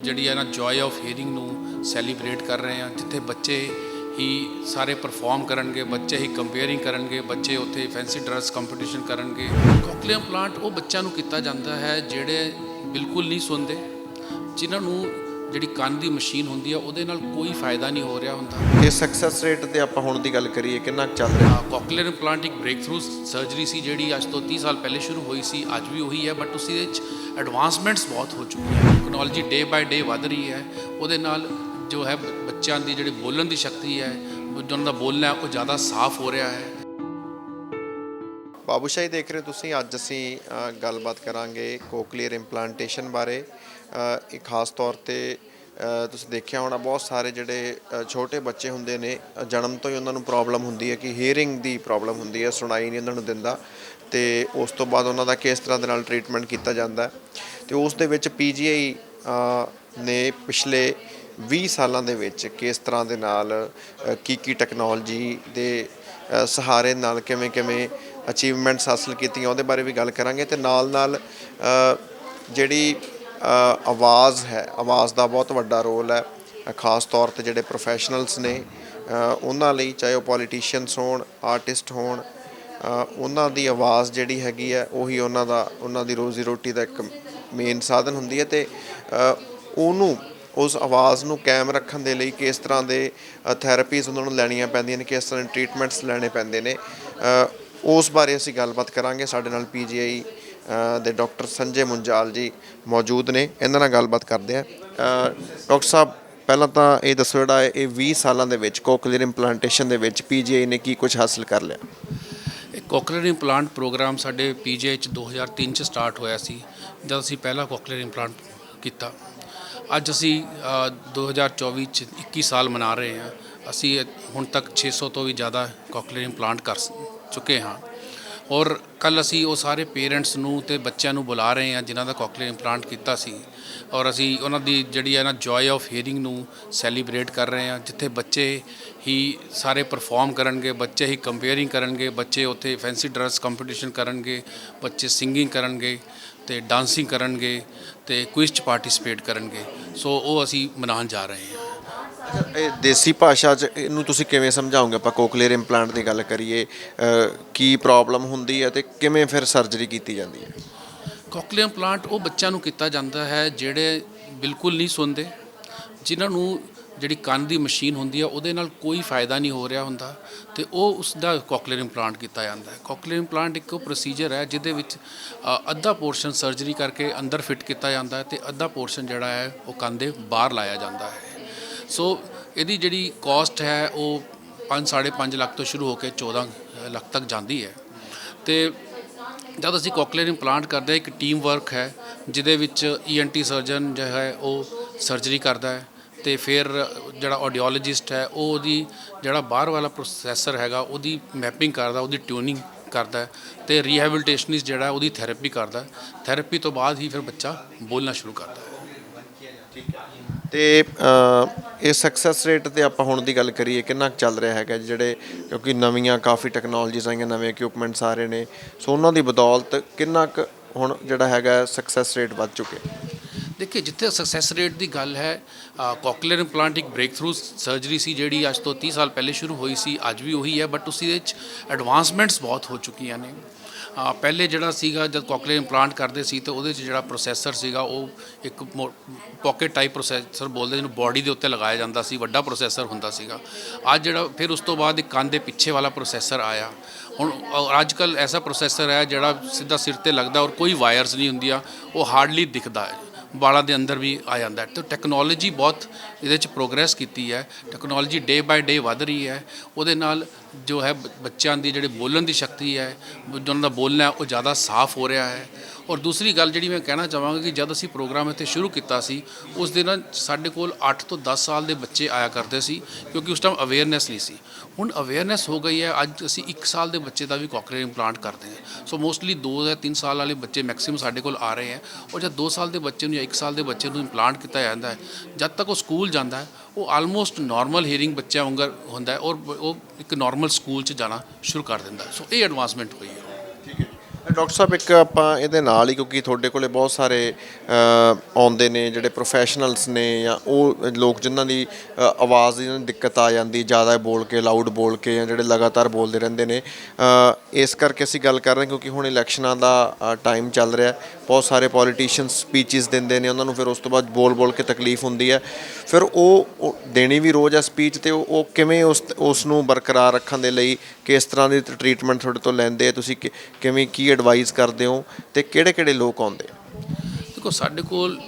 ਜਿਹੜੀ ਹੈ ਨਾ ਜੋਏ ਆਫ ਹੀਅਰਿੰਗ ਨੂੰ ਸੈਲੀਬ੍ਰੇਟ ਕਰ ਰਹੇ ਹਾਂ, ਜਿੱਥੇ ਬੱਚੇ ਹੀ ਸਾਰੇ ਪਰਫਾਰਮ ਕਰਨਗੇ, ਬੱਚੇ ਹੀ ਕੰਪੇਅਰਿੰਗ ਕਰਨਗੇ, ਬੱਚੇ ਉੱਥੇ ਫੈਂਸੀ ਡਰੈਸ ਕੰਪੀਟੀਸ਼ਨ ਕਰਨਗੇ। ਕੋਕਲੀਅਮ ਪਲਾਂਟ ਉਹ ਬੱਚਿਆਂ ਨੂੰ ਕੀਤਾ ਜਾਂਦਾ ਹੈ ਜਿਹੜੇ ਬਿਲਕੁਲ ਨਹੀਂ ਸੁਣਦੇ, ਜਿਨ੍ਹਾਂ ਨੂੰ ਜਿਹੜੀ ਕੰਨ ਦੀ ਮਸ਼ੀਨ ਹੁੰਦੀ ਆ ਉਹਦੇ ਨਾਲ ਕੋਈ ਫਾਇਦਾ ਨਹੀਂ ਹੋ ਰਿਹਾ ਹੁੰਦਾ। ਇਹ ਸਕਸੈਸ ਰੇਟ ਤੇ ਆਪਾਂ ਹੁਣ ਦੀ ਗੱਲ ਕਰੀਏ ਕਿੰਨਾ ਚੱਲ ਰਿਹਾ? ਕੋਕਲੀਅਰ ਇੰਪਲਾਂਟ ਇੱਕ ਬ੍ਰੇਕਥਰੂ ਸਰਜਰੀ ਸੀ ਜਿਹੜੀ ਅੱਜ ਤੋਂ 30 ਸਾਲ ਪਹਿਲੇ ਸ਼ੁਰੂ ਹੋਈ ਸੀ ਅੱਜ ਵੀ ਉਹੀ ਹੈ ਬਟ ਉਸ ਵਿੱਚ ਐਡਵਾਂਸਮੈਂਟਸ ਬਹੁਤ ਹੋ ਚੁੱਕੀਆਂ ਟੈਕਨੋਲੋਜੀ ਡੇ ਬਾਏ ਡੇ ਵਧ ਰਹੀ ਹੈ ਉਹਦੇ ਨਾਲ ਜੋ ਹੈ ਬੱਚਿਆਂ ਦੀ ਜਿਹੜੀ ਬੋਲਣ ਦੀ ਸ਼ਕਤੀ ਹੈ ਉਹਨਾਂ ਦਾ ਬੋਲਣਾ ਹੈ, ਉਹ ਜ਼ਿਆਦਾ ਸਾਫ਼ ਹੋ ਰਿਹਾ ਹੈ। ਬਾਬੂਸ਼ਾਹੀ ਦੇਖ ਰਹੇ ਹੋ ਤੁਸੀਂ ਅੱਜ ਅਸੀਂ ਅ, ਗੱਲਬਾਤ ਕਰਾਂਗੇ ਕੋਕਲੀਅਰ ਇੰਪਲਾਂਟੇਸ਼ਨ ਬਾਰੇ। ਅ, ਇਹ ਖਾਸ ਤੌਰ ਤੇ ਅ, ਤੁਸੀਂ ਦੇਖਿਆ ਹੋਣਾ ਬਹੁਤ ਸਾਰੇ ਜਿਹੜੇ ਅ, ਛੋਟੇ ਬੱਚੇ ਹੁੰਦੇ ਨੇ ਅ, ਜਨਮ ਤੋਂ ਹੀ ਉਹਨਾਂ ਨੂੰ ਪ੍ਰੋਬਲਮ ਹੁੰਦੀ ਹੈ ਕਿ ਹੀਅਰਿੰਗ ਦੀ ਪ੍ਰੋਬਲਮ ਹੁੰਦੀ ਹੈ ਸੁਣਾਈ ਨਹੀਂ ਉਹਨਾਂ ਨੂੰ ਦਿੰਦਾ। ਤੇ ਉਸ ਤੋਂ ਬਾਅਦ ਉਹਨਾਂ ਦਾ ਕਿਸ ਤਰ੍ਹਾਂ ਦੇ ਨਾਲ ਟ੍ਰੀਟਮੈਂਟ ਕੀਤਾ ਜਾਂਦਾ ਹੈ। ਤੇ ਉਸ ਦੇ ਵਿੱਚ ਪੀਜੀਆਈ ਨੇ ਪਿਛਲੇ 20 ਸਾਲਾਂ ਦੇ ਵਿੱਚ ਕਿਸ ਤਰ੍ਹਾਂ ਦੇ ਨਾਲ ਕੀ ਕੀ ਟੈਕਨੋਲੋਜੀ ਦੇ ਅ, ਸਹਾਰੇ ਨਾਲ ਕਿਵੇਂ ਕਿਵੇਂ ਅਚੀਵਮੈਂਟਸ ਹਾਸਲ ਕੀਤੀਆਂ, ਉਹਦੇ ਬਾਰੇ ਵੀ ਗੱਲ ਕਰਾਂਗੇ ਤੇ ਨਾਲ ਨਾਲ ਜਿਹੜੀ ਆਵਾਜ਼ ਹੈ, ਆਵਾਜ਼ ਦਾ ਬਹੁਤ ਵੱਡਾ ਰੋਲ ਹੈ, ਖਾਸ ਤੌਰ ਤੇ ਜਿਹੜੇ ਪ੍ਰੋਫੈਸ਼ਨਲਸ ਨੇ ਉਹਨਾਂ ਲਈ, ਚਾਹੇ ਉਹ ਪੋਲੀਟੀਸ਼ੀਅਨਸ ਹੋਣ ਆਰਟਿਸਟ ਹੋਣ ਉਹਨਾਂ ਦੀ ਆਵਾਜ਼ ਜਿਹੜੀ ਹੈਗੀ ਹੈ, ਉਹੀ ਉਹਨਾਂ ਦਾ, ਉਹਨਾਂ ਦੀ ਰੋਜ਼ੀ ਰੋਟੀ ਦਾ ਇੱਕ ਮੇਨ ਸਾਧਨ ਹੁੰਦੀ ਹੈ ਤੇ ਉਹਨੂੰ, ਉਸ ਆਵਾਜ਼ ਨੂੰ ਕਾਇਮ ਰੱਖਣ ਦੇ ਲਈ ਕਿਸ ਤਰ੍ਹਾਂ ਦੇ ਥੈਰੇਪੀਜ਼ ਉਹਨਾਂ ਨੂੰ ਲੈਣੀਆਂ ਪੈਂਦੀਆਂ ਨੇ, ਕਿਸ ਤਰ੍ਹਾਂ ਦੇ ਟ੍ਰੀਟਮੈਂਟਸ ਲੈਣੇ ਪੈਂਦੇ ਨੇ ਉਸ ਬਾਰੇ ਅਸੀਂ ਗੱਲਬਾਤ ਕਰਾਂਗੇ। ਸਾਡੇ ਨਾਲ ਪੀਜੀਆਈ ਦੇ ਡਾਕਟਰ ਸੰਜੇ ਮੁੰਜਾਲ ਜੀ ਮੌਜੂਦ ਨੇ। ਇਹਨਾਂ ਨਾਲ ਗੱਲਬਾਤ ਕਰਦੇ ਆ ਡਾਕਟਰ ਸਾਹਿਬ ਪਹਿਲਾਂ ਤਾਂ ਇਹ ਦੱਸੋ ਜਿਹੜਾ ਇਹ 20 ਸਾਲਾਂ ਦੇ ਵਿੱਚ ਕੋਕਲੀਅਰ ਇੰਪਲਾਂਟੇਸ਼ਨ ਦੇ ਵਿੱਚ ਪੀਜੀਆਈ ਨੇ ਕੀ ਕੁਝ ਹਾਸਲ ਕਰ ਲਿਆ? ਇਹ ਕੋਕਲੀਅਰ ਇੰਪਲਾਂਟ ਪ੍ਰੋਗਰਾਮ ਸਾਡੇ ਪੀਜੀਆਈ ਚ 2003 ਚ ਸਟਾਰਟ ਹੋਇਆ ਸੀ ਜਦ ਅਸੀਂ ਪਹਿਲਾ ਕੋਕਲੀਅਰ ਇੰਪਲਾਂਟ ਕੀਤਾ। ਅੱਜ ਅਸੀਂ ਅ, 2024 ਚ 21 ਸਾਲ ਮਨਾ ਰਹੇ ਹਾਂ। ਅਸੀਂ ਹੁਣ ਤੱਕ 600 ਤੋਂ ਵੀ ਜ਼ਿਆਦਾ ਕੋਕਲੀਅਰ ਇੰਪਲਾਂਟ ਕਰ ਸ- ਚੁੱਕੇ ਹਾਂ। ਔਰ ਕੱਲ ਅਸੀਂ ਉਹ ਸਾਰੇ ਪੇਰੈਂਟਸ ਨੂੰ ਤੇ ਬੱਚਿਆਂ ਨੂੰ ਬੁਲਾ ਰਹੇ ਹਾਂ, ਜਿਨ੍ਹਾਂ ਦਾ ਕੋਕਲੀਅਰ ਇੰਪਲਾਂਟ ਕੀਤਾ ਸੀ। ਔਰ ਅਸੀਂ ਉਹਨਾਂ ਦੀ ਜਿਹੜੀ ਹੈ ਨਾ ਜੋਏ ਆਫ ਹੀਅਰਿੰਗ ਨੂੰ ਸੈਲੀਬ੍ਰੇਟ ਕਰ ਰਹੇ ਹਾਂ, ਜਿੱਥੇ ਬੱਚੇ ਹੀ ਸਾਰੇ ਪਰਫਾਰਮ ਕਰਨਗੇ, ਬੱਚੇ ਹੀ ਕੰਪੇਅਰਿੰਗ ਕਰਨਗੇ, ਬੱਚੇ ਉੱਥੇ ਫੈਂਸੀ ਡਰੈਸ ਕੰਪੀਟੀਸ਼ਨ ਕਰਨਗੇ, ਬੱਚੇ ਸਿੰਗਿੰਗ ਕਰਨਗੇ ਤੇ ਡਾਂਸਿੰਗ ਕਰਨਗੇ ਤੇ ਕੁਇਜ਼ ਚ ਪਾਰਟਿਸਿਪੇਟ ਕਰਨਗੇ। ਸੋ ਉਹ ਅਸੀਂ ਮਨਾਉਣ ਜਾ ਰਹੇ ਹਾਂ। ਇਹ ਦੇਸੀ ਭਾਸ਼ਾ 'ਚ ਇਹਨੂੰ ਤੁਸੀਂ ਕਿਵੇਂ ਸਮਝਾਓਗੇ? ਆਪਾਂ ਕੋਕਲੀਅਰ ਇੰਪਲਾਂਟ ਦੀ ਗੱਲ ਕਰੀਏ ਕੀ ਪ੍ਰੋਬਲਮ ਹੁੰਦੀ ਹੈ ਤੇ ਕਿਵੇਂ ਫਿਰ ਸਰਜਰੀ ਕੀਤੀ ਜਾਂਦੀ ਹੈ? ਕੋਕਲੀਅਰ ਇੰਪਲਾਂਟ ਉਹ ਬੱਚਿਆਂ ਨੂੰ ਕੀਤਾ ਜਾਂਦਾ ਹੈ ਜਿਹੜੇ ਬਿਲਕੁਲ ਨਹੀਂ ਸੁਣਦੇ, ਜਿਨ੍ਹਾਂ ਨੂੰ ਜਿਹੜੀ ਕੰਨ ਦੀ ਮਸ਼ੀਨ ਹੁੰਦੀ ਆ ਉਹਦੇ ਨਾਲ ਕੋਈ ਫਾਇਦਾ ਨਹੀਂ ਹੋ ਰਿਹਾ ਹੁੰਦਾ ਤੇ ਉਹ ਉਸ ਦਾ ਕੋਕਲੀਅਰ ਇੰਪਲਾਂਟ ਕੀਤਾ ਜਾਂਦਾ ਹੈ। ਕੋਕਲੀਅਰ ਇੰਪਲਾਂਟ ਇੱਕ ਪ੍ਰੋਸੀਜਰ ਹੈ ਜਿਹਦੇ ਵਿੱਚ ਅੱਧਾ ਪੋਰਸ਼ਨ ਸਰਜਰੀ ਕਰਕੇ ਅੰਦਰ ਫਿੱਟ ਕੀਤਾ ਜਾਂਦਾ ਹੈ ਤੇ ਅੱਧਾ ਪੋਰਸ਼ਨ ਜਿਹੜਾ ਹੈ ਉਹ ਕੰਨ ਦੇ ਬਾਹਰ ਲਾਇਆ ਜਾਂਦਾ ਹੈ। ਸੋ ਇਹਦੀ ਜਿਹੜੀ ਕਾਸਟ ਹੈ, ਉਹ 5 5.5 ਲੱਖ ਤੋਂ ਸ਼ੁਰੂ ਹੋ ਕੇ 14 ਲੱਖ ਤੱਕ ਜਾਂਦੀ ਹੈ। ਤੇ ਜਦ ਅਸੀਂ ਕੋਕਲੀਅਰ ਇੰਪਲਾਂਟ ਕਰਦੇ ਇੱਕ ਟੀਮ ਵਰਕ ਹੈ, ਜਿਹਦੇ ਵਿੱਚ ਈਐਨਟੀ ਸਰਜਨ ਜੋ ਹੈ, ਉਹ ਸਰਜਰੀ ਕਰਦਾ ਹੈ। ਤੇ ਫਿਰ ਜਿਹੜਾ ਆਡੀਓਲੋਜਿਸਟ ਹੈ, ਉਹ ਉਹਦੀ ਜਿਹੜਾ ਬਾਹਰ ਵਾਲਾ ਪ੍ਰੋਸੈਸਰ ਹੈਗਾ, ਉਹਦੀ ਮੈਪਿੰਗ ਕਰਦਾ, ਉਹਦੀ ਟਿਊਨਿੰਗ ਕਰਦਾ ਹੈ। ਤੇ ਰੀਹੈਬਿਲਿਟੇਸ਼ਨਿਸਟ ਜਿਹੜਾ ਉਹਦੀ ਥੈਰੇਪੀ ਕਰਦਾ ਥੈਰੇਪੀ ਤੋਂ ਬਾਅਦ ਹੀ ਫਿਰ ਬੱਚਾ ਬੋਲਣਾ ਸ਼ੁਰੂ ਕਰਦਾ ਹੈ। ਤੇ ਇਹ ਸਕਸੈਸ ਰੇਟ ਤੇ ਆਪਾਂ ਹੁਣ ਦੀ ਗੱਲ ਕਰੀਏ, ਕਿੰਨਾ ਕੁ ਚੱਲ ਰਿਹਾ ਹੈਗਾ ਜਿਹੜੇ ਕਿਉਂਕਿ ਨਵੀਆਂ ਕਾਫੀ ਟੈਕਨੋਲੋਜੀਜ਼ ਆਈਆਂ, ਨਵੇਂ ਇਕਵਿਪਮੈਂਟਸ ਆ ਰਹੇ ਨੇ। ਸੋ ਉਹਨਾਂ ਦੀ ਬਦੌਲਤ ਕਿੰਨਾ ਕੁ ਹੁਣ ਜਿਹੜਾ ਹੈਗਾ ਸਕਸੈਸ ਰੇਟ ਵੱਧ ਚੁੱਕਿਆ ਦੇਖਿਏ, ਜਿੱਥੇ ਸਕਸੈਸ ਰੇਟ ਦੀ ਗੱਲ ਹੈ ਕੋਕਲੀਅਰ ਇੰਪਲਾਂਟ ਇੱਕ ਬ੍ਰੇਕ ਥਰੂ ਸਰਜਰੀ ਸੀ, ਜਿਹੜੀ ਅੱਜ ਤੋਂ 30 ਸਾਲ ਪਹਿਲੇ ਸ਼ੁਰੂ ਹੋਈ ਸੀ, ਅੱਜ ਵੀ ਉਹੀ ਹੈ ਬਟ ਉਸ ਦੇ ਵਿੱਚ ਐਡਵਾਂਸਮੈਂਟਸ ਬਹੁਤ ਹੋ ਚੁੱਕੀਆਂ ਨੇ। ਪਹਿਲੇ ਜਿਹੜਾ ਸੀਗਾ ਜਦ ਕੋਕਲੀਅਰ ਇੰਪਲਾਂਟ ਕਰਦੇ ਸੀ ਤਾਂ ਉਹਦੇ 'ਚ ਜਿਹੜਾ ਪ੍ਰੋਸੈਸਰ ਸੀਗਾ, ਉਹ ਇੱਕ ਪਾਕਟ ਟਾਈਪ ਪ੍ਰੋਸੈਸਰ ਬੋਲਦੇ ਜਿਹਨੂੰ ਬਾਡੀ ਦੇ ਉੱਤੇ ਲਗਾਇਆ ਜਾਂਦਾ ਸੀ, ਵੱਡਾ ਪ੍ਰੋਸੈਸਰ ਹੁੰਦਾ ਸੀਗਾ। ਅੱਜ ਜਿਹੜਾ, ਫਿਰ ਉਸ ਤੋਂ ਬਾਅਦ ਇੱਕ ਕੰਨ ਦੇ ਪਿੱਛੇ ਵਾਲਾ ਪ੍ਰੋਸੈਸਰ ਆਇਆ। ਹੁਣ ਅੱਜ ਕੱਲ ਐਸਾ ਪ੍ਰੋਸੈਸਰ ਹੈ ਜਿਹੜਾ ਸਿੱਧਾ ਸਿਰ ਤੇ ਲੱਗਦਾ ਔਰ ਕੋਈ ਵਾਇਰਸ ਨਹੀਂ ਹੁੰਦੀਆਂ, ਉਹ ਹਾਰਡਲੀ ਦਿਖਦਾ ਹੈ। ਵਾਲਾਂ ਦੇ ਅੰਦਰ ਵੀ ਆ ਜਾਂਦਾ ਹੈ। ਤੇ ਟੈਕਨੋਲੋਜੀ ਬਹੁਤ ਇਹਦੇ ਚ ਪ੍ਰੋਗਰੈਸ ਕੀਤੀ ਹੈ। ਟੈਕਨੋਲੋਜੀ ਡੇ ਬਾਏ ਡੇ ਵੱਧ ਰਹੀ ਹੈ। ਉਹਦੇ ਨਾਲ ਜੋ ਹੈ ਬ- ਬੱਚਿਆਂ ਦੀ ਜਿਹੜੇ ਬੋਲਣ ਦੀ ਸ਼ਕਤੀ ਹੈ ਉਹਨਾਂ ਦਾ ਬੋਲਣਾ ਉਹ ਜ਼ਿਆਦਾ ਸਾਫ਼ ਹੋ ਰਿਹਾ ਹੈ। ਔਰ ਦੂਸਰੀ ਗੱਲ ਜਿਹੜੀ ਮੈਂ ਕਹਿਣਾ ਚਾਹਾਂਗਾ ਕਿ ਜਦ ਅਸੀਂ ਪ੍ਰੋਗਰਾਮ ਇੱਥੇ ਸ਼ੁਰੂ ਕੀਤਾ ਸੀ, ਉਸ ਦਿਨ ਸਾਡੇ ਕੋਲ 8 ਤੋਂ 10 ਸਾਲ ਦੇ ਬੱਚੇ ਆਇਆ ਕਰਦੇ ਸੀ, ਕਿਉਂਕਿ ਉਸ ਟਾਈਮ ਅਵੇਅਰਨੈਸ ਨਹੀਂ ਸੀ। ਹੁਣ ਅਵੇਅਰਨੈਸ ਹੋ ਗਈ ਹੈ, ਅੱਜ ਅਸੀਂ 1 ਸਾਲ ਦੇ ਬੱਚੇ ਦਾ ਵੀ ਕੋਕਲੀਅਰ ਇੰਪਲਾਂਟ ਕਰਦੇ ਹਾਂ। ਸੋ ਮੋਸਟਲੀ 2 ਜਾਂ 3 ਸਾਲ ਵਾਲੇ ਬੱਚੇ ਮੈਕਸਿਮਮ ਸਾਡੇ ਕੋਲ ਆ ਰਹੇ ਹੈ। ਔਰ ਜਦ 2 ਸਾਲ ਦੇ ਬੱਚੇ ਨੂੰ ਜਾਂ 1 ਸਾਲ ਦੇ ਬੱਚੇ ਨੂੰ ਇੰਪਲਾਂਟ ਕੀਤਾ ਜਾਂਦਾ ਹੈ, ਜਦ ਤੱਕ ਉਹ ਸਕੂਲ ਸਕੂਲ ਜਾਂਦਾ ਹੈ, ਉਹ ਆਲਮੋਸਟ ਨਾਰਮਲ ਹੀਅਰਿੰਗ ਬੱਚਿਆਂ ਵਾਂਗਰ ਹੁੰਦਾ ਹੈ ਔਰ ਉਹ ਇੱਕ ਨਾਰਮਲ ਸਕੂਲ 'ਚ ਜਾਣਾ ਸ਼ੁਰੂ ਕਰ ਦਿੰਦਾ ਸੋ ਇਹ ਐਡਵਾਂਸਮੈਂਟ ਹੋਈ ਹੈ। ਡਾਕਟਰ ਸਾਹਿਬ, ਇੱਕ ਆਪਾਂ ਇਹਦੇ ਨਾਲ ਹੀ, ਕਿਉਂਕਿ ਤੁਹਾਡੇ ਕੋਲੇ ਬਹੁਤ ਸਾਰੇ ਆਉਂਦੇ ਨੇ, ਜਿਹੜੇ ਪ੍ਰੋਫੈਸ਼ਨਲਸ ਨੇ, ਜਾਂ ਉਹ ਲੋਕ ਜਿਨ੍ਹਾਂ ਦੀ ਆਵਾਜ਼ ਦੀ ਦਿੱਕਤ ਆ ਜਾਂਦੀ, ਜ਼ਿਆਦਾ ਬੋਲ ਕੇ ਲਾਊਡ ਬੋਲ ਕੇ, ਜਾਂ ਜਿਹੜੇ ਲਗਾਤਾਰ ਬੋਲਦੇ ਰਹਿੰਦੇ ਨੇ ਇਸ ਕਰਕੇ ਅਸੀਂ ਗੱਲ ਕਰ ਰਹੇ ਕਿਉਂਕਿ ਹੁਣ ਇਲੈਕਸ਼ਨਾਂ ਦਾ ਟਾਈਮ ਚੱਲ ਰਿਹਾ। ਬਹੁਤ ਸਾਰੇ ਪੋਲੀਟੀਸ਼ੀਅਨਸ ਸਪੀਚਸ ਦਿੰਦੇ ਨੇ, ਉਹਨਾਂ ਨੂੰ ਫਿਰ ਉਸ ਤੋਂ ਬਾਅਦ ਬੋਲ ਬੋਲ ਕੇ ਤਕਲੀਫ ਹੁੰਦੀ ਹੈ। ਫਿਰ ਉਹ ਦੇਣੀ ਵੀ ਰੋਜ਼ ਆ ਸਪੀਚ ਤੇ, ਉਹ ਕਿਵੇਂ ਉਸ ਉਸ ਨੂੰ ਬਰਕਰਾਰ ਰੱਖਣ ਦੇ ਲਈ, ਕਿਸ ਤਰ੍ਹਾਂ ਦੀ ਟ੍ਰੀਟਮੈਂਟ ਤੁਹਾਡੇ ਤੋਂ ਲੈਂਦੇ, ਤੁਸੀਂ ਕਿ- ਕਿਵੇਂ, ਕੀ ਐਡਵਾਈਸ ਕਰਦੇ ਹੋ ਤੇ ਕਿਹੜੇ ਕਿਹੜੇ ਲੋਕ ਆਉਂਦੇ ਦੇਖੋ, ਸਾਡੇ ਕੋਲ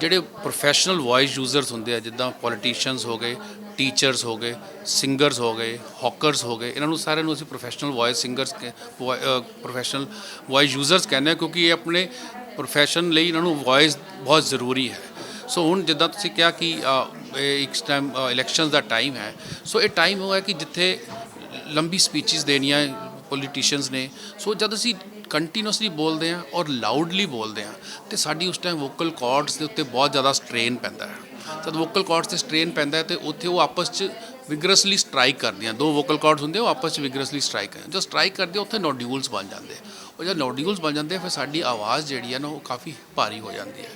ਜਿਹੜੇ ਪ੍ਰੋਫੈਸ਼ਨਲ ਵੌਇਸ ਯੂਜ਼ਰਸ ਹੁੰਦੇ ਆ, ਜਿੱਦਾਂ ਪੋਲੀਟੀਸ਼ੀਅਨਸ ਹੋ ਗਏ ਟੀਚਰਸ ਹੋ ਗਏ ਸਿੰਗਰਸ ਹੋ ਗਏ ਹੌਕਰਸ ਹੋ ਗਏ, ਇਹਨਾਂ ਨੂੰ ਸਾਰਿਆਂ ਨੂੰ ਅਸੀਂ professional voice singers professional voice users ਕਹਿੰਦੇ ਆ, ਕਿਉਂਕਿ ਇਹ ਆਪਣੇ ਪ੍ਰੋਫੈਸ਼ਨ ਲਈ ਇਹਨਾਂ ਨੂੰ ਵੌਇਸ ਬਹੁਤ ਜ਼ਰੂਰੀ ਹੈ। ਸੋ ਹੁਣ ਜਿੱਦਾਂ ਤੁਸੀਂ ਕਿਹਾ ਕਿ ਇਹ ਇੱਕ ਟਾਈਮ ਇਲੈਕਸ਼ਨਸ ਦਾ ਟਾਈਮ ਹੈ ਸੋ ਇਹ ਟਾਈਮ ਉਹ ਹੈ ਕਿ ਜਿੱਥੇ ਲੰਬੀ ਸਪੀਚਸ ਦੇਣੀਆਂ ਪੋਲੀਟੀਸ਼ੀਅਨਸ ਨੇ ਸੋ ਜਦ ਅਸੀਂ ਕੰਟੀਨਿਊਸਲੀ ਬੋਲਦੇ ਹਾਂ ਔਰ ਲਾਊਡਲੀ ਬੋਲਦੇ ਹਾਂ ਤੇ ਸਾਡੀ ਉਸ ਟਾਈਮ ਵੋਕਲ ਕਾਰਡਸ ਦੇ ਉੱਤੇ ਬਹੁਤ ਜ਼ਿਆਦਾ ਸਟ੍ਰੇਨ ਪੈਂਦਾ ਹੈ। ਜਦ ਵੋਕਲ ਕਾਰਡਸ ਤੇ ਸਟ੍ਰੇਨ ਪੈਂਦਾ ਹੈ ਤੇ ਉੱਥੇ ਉਹ ਆਪਸ 'ਚ ਵਿਗਰਸਲੀ ਸਟ੍ਰਾਈਕ ਕਰਦੀਆਂ। ਦੋ ਵੋਕਲ ਕਾਰਡਸ ਹੁੰਦੇ ਆ, ਉਹ ਆਪਸ 'ਚ ਵਿਗਰਸਲੀ ਸਟ੍ਰਾਈਕ ਕਰਦੇ। ਜਦੋਂ ਸਟ੍ਰਾਈਕ ਕਰਦੇ ਉੱਥੇ ਨੋਡਿਊਲਸ ਬਣ ਜਾਂਦੇ। ਆ। ਉਹ ਜਦ ਨੋਡਿਊਲਸ ਬਣ ਜਾਂਦੇ ਆ, ਫਿਰ ਸਾਡੀ ਆਵਾਜ਼ ਜਿਹੜੀ ਹੈ ਨਾ ਉਹ ਕਾਫੀ ਭਾਰੀ ਹੋ ਜਾਂਦੀ ਹੈ।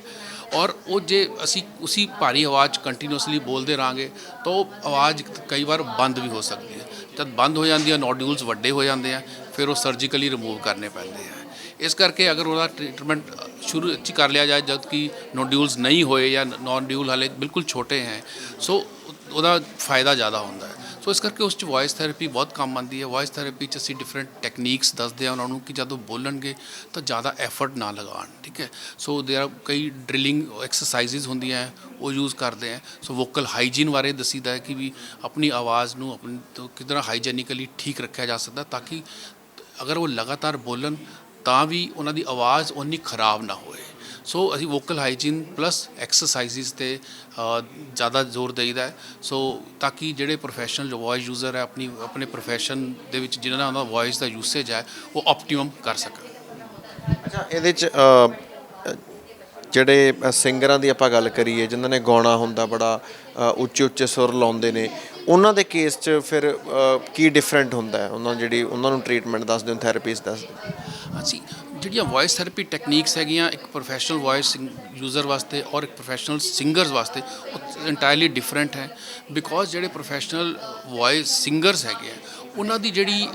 ਔਰ ਉਹ ਜੇ ਅਸੀਂ ਉसी ਭਾਰੀ ਆਵਾਜ਼ ਕੰਟੀਨਿਊਸਲੀ ਬੋਲਦੇ ਰਹਾਂਗੇ ਤਾਂ ਉਹ ਆਵਾਜ਼ ਕਈ ਵਾਰ ਬੰਦ ਵੀ ਹੋ ਸਕਦੀ ਹੈ। ਜਦ ਬੰਦ ਹੋ ਜਾਂਦੀ ਹੈ ਨੋਡਿਊਲਸ ਵੱਡੇ ਹੋ ਜਾਂਦੇ ਆ, ਫਿਰ ਉਹ ਸਰਜੀਕਲੀ ਰਿਮੂਵ ਕਰਨੇ ਪੈਂਦੇ ਆ। ਇਸ ਕਰਕੇ ਅਗਰ ਉਹਦਾ ਟ੍ਰੀਟਮੈਂਟ ਸ਼ੁਰੂ 'ਚ ਹੀ ਕਰ ਲਿਆ ਜਾਏ, ਜਦ ਕਿ ਨੋਡਿਊਲਸ ਨਹੀਂ ਹੋਏ ਜਾਂ ਨੋਡਿਊਲ ਹਾਲੇ ਬਿਲਕੁਲ ਛੋਟੇ ਹੈ, ਸੋ ਉਹਦਾ ਫਾਇਦਾ ਜ਼ਿਆਦਾ ਹੁੰਦਾ ਹੈ। ਸੋ ਇਸ ਕਰਕੇ ਉਸ 'ਚ ਵੌਇਸ ਥੈਰੇਪੀ ਬਹੁਤ ਕੰਮ ਆਉਂਦੀ ਹੈ ਵੌਇਸ ਥੈਰੇਪੀ 'ਚ ਅਸੀਂ ਡਿਫਰੈਂਟ ਟੈਕਨੀਕਸ ਦੱਸਦੇ ਆ ਉਹਨਾਂ ਨੂੰ ਕਿ ਜਦੋਂ ਬੋਲਣਗੇ ਤਾਂ ਜ਼ਿਆਦਾ ਐਫਰਟ ਨਾ ਲਗਾਉਣ ਠੀਕ ਹੈ ਸੋ देयर ਕਈ ਡ੍ਰਿਲਿੰਗ ਐਕਸਰਸਾਈਜ਼ਸ ਹੁੰਦੀਆਂ ਹੈ, ਉਹ ਯੂਜ਼ ਕਰਦੇ ਆ ਸੋ ਵੋਕਲ ਹਾਈਜੀਨ ਬਾਰੇ ਦੱਸੀਦਾ ਹੈ ਕਿ ਵੀ ਆਪਣੀ ਆਵਾਜ਼ ਨੂੰ ਆਪਣੀ ਤੋਂ ਕਿਦਾਂ ਹਾਈਜੈਨਿਕਲੀ ਠੀਕ ਰੱਖਿਆ ਜਾ ਸਕਦਾ ਤਾਂ ਕਿ ਅਗਰ ਉਹ ਲਗਾਤਾਰ ਬੋਲਣ ਤਾਂ ਵੀ ਉਹਨਾਂ ਦੀ ਆਵਾਜ਼ ਉਨੀ ਖਰਾਬ ਨਾ ਹੋਏ ਸੋ ਅਸੀਂ ਵੋਕਲ ਹਾਈਜੀਨ ਪਲੱਸ ਐਕਸਰਸਾਈਜ਼ਸ ਤੇ ਜ਼ਿਆਦਾ ਜ਼ੋਰ ਦੇਈਦਾ ਹੈ। ਸੋ ਤਾਂ ਕਿ ਜਿਹੜੇ ਪ੍ਰੋਫੈਸ਼ਨਲ ਵੌਇਸ ਯੂਜ਼ਰ ਹੈ ਆਪਣੀ ਆਪਣੇ ਪ੍ਰੋਫੈਸ਼ਨ ਦੇ ਵਿੱਚ ਜਿਨ੍ਹਾਂ ਦਾ ਵੌਇਸ ਦਾ ਯੂਸੇਜ ਹੈ ਉਹ ਆਪਟੀਮਮ ਕਰ ਸਕਣ। ਅੱਛਾ ਇਹਦੇ ਚ ਜਿਹੜੇ ਸਿੰਗਰਾਂ ਦੀ ਆਪਾਂ ਗੱਲ ਕਰੀਏ ਜਿਨ੍ਹਾਂ ਨੇ ਗਾਉਣਾ ਹੁੰਦਾ ਬੜਾ ਉੱਚੇ ਉੱਚੇ ਸੁਰ ਲਾਉਂਦੇ ਨੇ ਉਹਨਾਂ ਦੇ ਕੇਸ 'ਚ ਫਿਰ ਕੀ ਡਿਫਰੈਂਟ ਹੁੰਦਾ ਹੈ? ਉਹਨਾਂ ਜਿਹੜੀ ਉਹਨਾਂ ਨੂੰ ਟ੍ਰੀਟਮੈਂਟ ਦੱਸਦੇ ਹੋ ਥੈਰੇਪੀਸ ਦੱਸਦੇ ਹੋ? ਅਸੀਂ ਜਿਹੜੀਆਂ ਵੌਇਸ ਥੈਰੇਪੀ ਟੈਕਨੀਕਸ ਹੈਗੀਆਂ, ਇੱਕ ਪ੍ਰੋਫੈਸ਼ਨਲ ਵੌਇਸ ਯੂਜ਼ਰ ਵਾਸਤੇ ਔਰ ਇੱਕ ਪ੍ਰੋਫੈਸ਼ਨਲ ਸਿੰਗਰਸ ਵਾਸਤੇ, ਉਹ ਇੰਟਾਇਰਲੀ ਡਿਫਰੈਂਟ ਹੈ। ਬਿਕੋਜ਼ ਜਿਹੜੇ ਪ੍ਰੋਫੈਸ਼ਨਲ ਵੌਇਸ ਸਿੰਗਰਸ ਹੈਗੇ ਆ, ਉਹਨਾਂ ਦੀ ਜਿਹੜੀ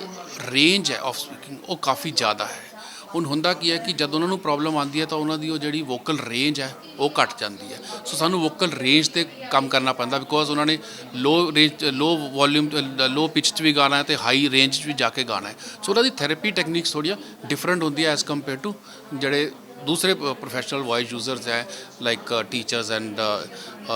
ਰੇਂਜ ਹੈ ਆਫ ਸਪੀਕਿੰਗ ਉਹ ਕਾਫੀ ਜ਼ਿਆਦਾ ਹੈ। ਹੁਣ ਹੁੰਦਾ ਕੀ ਹੈ ਕਿ ਜਦ ਉਹਨਾਂ ਨੂੰ ਪ੍ਰੋਬਲਮ ਆਉਂਦੀ ਹੈ ਤਾਂ ਉਹਨਾਂ ਦੀ ਉਹ ਜਿਹੜੀ ਵੋਕਲ ਰੇਂਜ ਹੈ, ਉਹ ਘਟ ਜਾਂਦੀ ਹੈ। ਸੋ ਸਾਨੂੰ ਵੋਕਲ ਰੇਂਜ ਤੇ ਕੰਮ ਕਰਨਾ ਪੈਂਦਾ ਬਿਕੋਜ਼ ਉਹਨਾਂ ਨੇ low range low volume low pitch 'ਚ ਵੀ ਗਾਣਾ ਹੈ ਤੇ ਹਾਈ ਰੇਂਜ 'ਚ ਵੀ ਜਾ ਕੇ ਗਾਣਾ ਹੈ। ਸੋ ਉਹਨਾਂ ਦੀ ਥੈਰੇਪੀ ਟੈਕਨੀਕਸ ਥੋੜ੍ਹੀਆਂ ਡਿਫਰੈਂਟ ਹੁੰਦੀ ਹੈ ਐਜ਼ ਕੰਪੇਅਰ ਟੂ ਜਿਹੜੇ ਦੂਸਰੇ ਪ੍ਰੋਫੈਸ਼ਨਲ ਵੌਇਸ ਯੂਜ਼ਰਸ ਹੈ like teachers and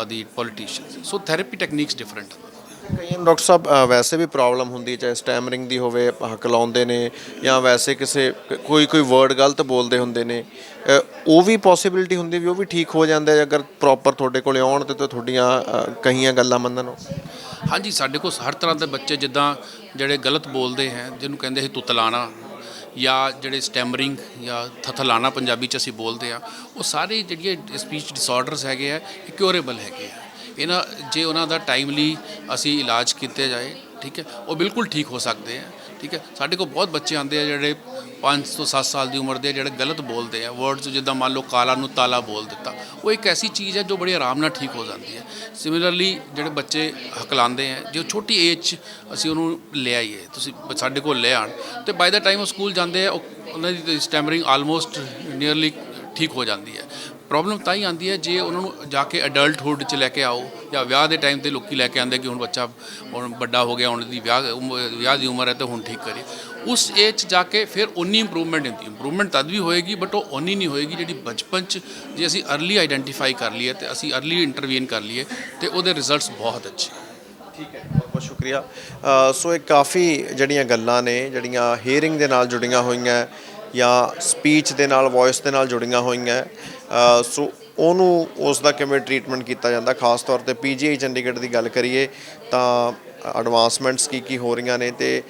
the politicians so therapy techniques different ਕਈਆਂ ਨੂੰ ਡਾਕਟਰ ਸਾਹਿਬ ਅ, ਵੈਸੇ ਵੀ ਪ੍ਰੋਬਲਮ ਹੁੰਦੀ ਹੈ ਚਾਹੇ ਸਟੈਮਰਿੰਗ ਦੀ ਹੋਵੇ ਹੱਕ ਲਾਉਂਦੇ ਨੇ ਜਾਂ ਵੈਸੇ ਕਿਸੇ ਕੋਈ ਕੋਈ ਵਰਡ ਗਲਤ ਬੋਲਦੇ ਹੁੰਦੇ ਨੇ ਅ, ਉਹ ਵੀ ਪੋਸਿਬਿਲਿਟੀ ਹੁੰਦੀ ਵੀ ਉਹ ਵੀ ਠੀਕ ਹੋ ਜਾਂਦਾ ਆ ਅਗਰ ਪ੍ਰੋਪਰ ਤੁਹਾਡੇ ਕੋਲੇ ਆਉਣ ਤੇ ਤਾਂ ਤੁਹਾਡੀਆਂ ਅ, ਕਹੀਆਂ ਗੱਲਾਂ ਮੰਨਣ ਹਾਂਜੀ ਸਾਡੇ ਕੋਲ ਹਰ ਤਰ੍ਹਾਂ ਦੇ ਬੱਚੇ ਜਿੱਦਾਂ ਜਿਹੜੇ ਗਲਤ ਬੋਲਦੇ ਹੈ ਜਿਹਨੂੰ ਕਹਿੰਦੇ ਸੀ ਤੁਤਲਾਣਾ ਜਾਂ ਜਿਹੜੇ ਸਟੈਮਰਿੰਗ ਜਾਂ ਥਥਲਾਣਾ ਪੰਜਾਬੀ ਚ ਅਸੀਂ ਬੋਲਦੇ ਆ ਉਹ ਸਾਰੇ ਜਿਹੜੀਆਂ ਸਪੀਚ ਡਿਸਆਰਡਰਸ ਹੈਗੇ ਆ ਇਹ ਕਿਉਰੇਬਲ ਹੈਗੇ ਆ। ਇਹਨਾਂ ਜੇ ਉਹਨਾਂ ਦਾ ਟਾਈਮਲੀ ਅਸੀਂ ਇਲਾਜ ਕੀਤੇ ਜਾਏ, ਠੀਕ ਹੈ, ਉਹ ਬਿਲਕੁਲ ਠੀਕ ਹੋ ਸਕਦੇ ਆ, ਠੀਕ ਹੈ। ਸਾਡੇ ਕੋਲ ਬਹੁਤ ਬੱਚੇ ਆਉਂਦੇ ਆ ਜਿਹੜੇ 5 ਤੋਂ 7 ਸਾਲ ਦੀ ਉਮਰ ਦੇ ਜਿਹੜੇ ਗਲਤ ਬੋਲਦੇ ਆ ਵਰਡਸ ਜਿੱਦਾਂ ਮੰਨ ਲਓ ਕਾਲਾ ਨੂੰ ਤਾਲਾ ਬੋਲ ਦਿੱਤਾ। ਉਹ ਇੱਕ ਐਸੀ ਚੀਜ਼ ਹੈ ਜੋ ਬੜੀ ਆਰਾਮ ਨਾਲ ਠੀਕ ਹੋ ਜਾਂਦੀ ਹੈ। ਸਿਮਿਲਰਲੀ ਜਿਹੜੇ ਬੱਚੇ ਹਕਲਾਉਂਦੇ ਆ, ਜੋ ਛੋਟੀ ਏਜ 'ਚ ਅਸੀਂ ਉਹਨੂੰ ਲੈ ਆਈਏ, ਤੁਸੀਂ ਸਾਡੇ ਕੋਲ ਲੈ ਆਣ ਤੇ ਬਾਈ ਦਾ ਟਾਈਮ ਉਹ ਸਕੂਲ ਜਾਂਦੇ ਆ, ਉਹ ਉਹਨਾਂ ਦੀ ਸਟੈਮਰਿੰਗ ਆਲਮੋਸਟ ਨੀਅਰਲੀ ਠੀਕ ਹੋ ਜਾਂਦੀ ਹੈ। ਪ੍ਰੋਬਲਮ ਤਾਂ ਹੀ ਆਉਂਦੀ ਹੈ ਜੇ ਉਹਨਾਂ ਨੂੰ ਜਾ ਕੇ ਅਡਲਟਹੁੱਡ 'ਚ ਲੈ ਕੇ ਆਓ ਜਾਂ ਵਿਆਹ ਦੇ ਟਾਈਮ ਤੇ ਲੋਕੀ ਲੈ ਕੇ ਆਉਂਦੇ ਕਿ ਹੁਣ ਬੱਚਾ ਹੁਣ ਵੱਡਾ ਹੋ ਗਿਆ, ਹੁਣ ਦੀ ਵਿਆਹ ਉਮ- ਵਿਆਹ ਦੀ ਉਮਰ ਹੈ ਤੇ ਹੁਣ ਠੀਕ ਕਰੀਏ ਉਸ ਏਜ 'ਚ ਜਾ ਕੇ ਫਿਰ ਉਨੀ ਇੰਪਰੂਵਮੈਂਟ ਹੁੰਦੀ ਇੰਪਰੂਵਮੈਂਟ ਤਦ ਵੀ ਹੋਏਗੀ ਬਟ ਉਹ ਉਨੀ ਨਹੀਂ ਹੋਏਗੀ ਜਿਹੜੀ ਬਚਪਨ 'ਚ ਜੇ ਅਸੀਂ ਅਰਲੀ ਆਈਡੈਂਟੀਫਾਈ ਕਰ ਲਈਏ ਤੇ ਅਸੀਂ ਅਰਲੀ ਇੰਟਰਵੀਨ ਕਰ ਲਈਏ ਤੇ ਉਹਦੇ ਰਿਜ਼ਲਟਸ ਬਹੁਤ ਅੱਛੇ ਠੀਕ ਹੈ, ਬਹੁਤ ਬਹੁਤ ਸ਼ੁਕਰੀਆ। ਸੋ ਇਹ ਕਾਫੀ ਜਿਹੜੀਆਂ ਗੱਲਾਂ ਨੇ, ਜਿਹੜੀਆਂ ਹੀਅਰਿੰਗ ਦੇ ਨਾਲ ਜੁੜੀਆਂ ਹੋਈਆਂ ਜਾਂ ਸਪੀਚ ਦੇ ਨਾਲ ਵੌਇਸ ਦੇ ਨਾਲ ਜੁੜੀਆਂ ਹੋਈਆਂ। ਸੋ ਉਹਨੂੰ ਉਸ ਦਾ ਕਿਵੇਂ ਟ੍ਰੀਟਮੈਂਟ ਕੀਤਾ ਜਾਂਦਾ? ਖਾਸ ਤੌਰ ਤੇ ਪੀਜੀਆਈ ਚੰਡੀਗੜ੍ਹ ਦੀ ਗੱਲ ਕਰੀਏ, ਤਾਂ ਐਡਵਾਂਸਮੈਂਟਸ ਕੀ ਕੀ ਹੋ ਰਹੀਆਂ ਨੇ ਤੇ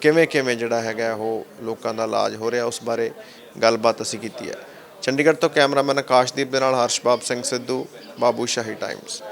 ਕਿਵੇਂ ਕਿਵੇਂ ਜਿਹੜਾ ਹੈਗਾ ਉਹ ਲੋਕਾਂ ਦਾ ਇਲਾਜ ਹੋ ਰਿਹਾ, ਉਸ ਬਾਰੇ ਗੱਲਬਾਤ ਅਸੀਂ ਕੀਤੀ ਹੈ। ਚੰਡੀਗੜ੍ਹ ਤੋਂ ਕੈਮਰਾਮੈਨ ਆਕਾਸ਼ਦੀਪ ਦੇ ਨਾਲ ਹਰਸ਼ਬਾਬ ਸਿੰਘ ਸਿੱਧੂ, ਬਾਬੂ ਸ਼ਾਹੀ ਟਾਈਮਸ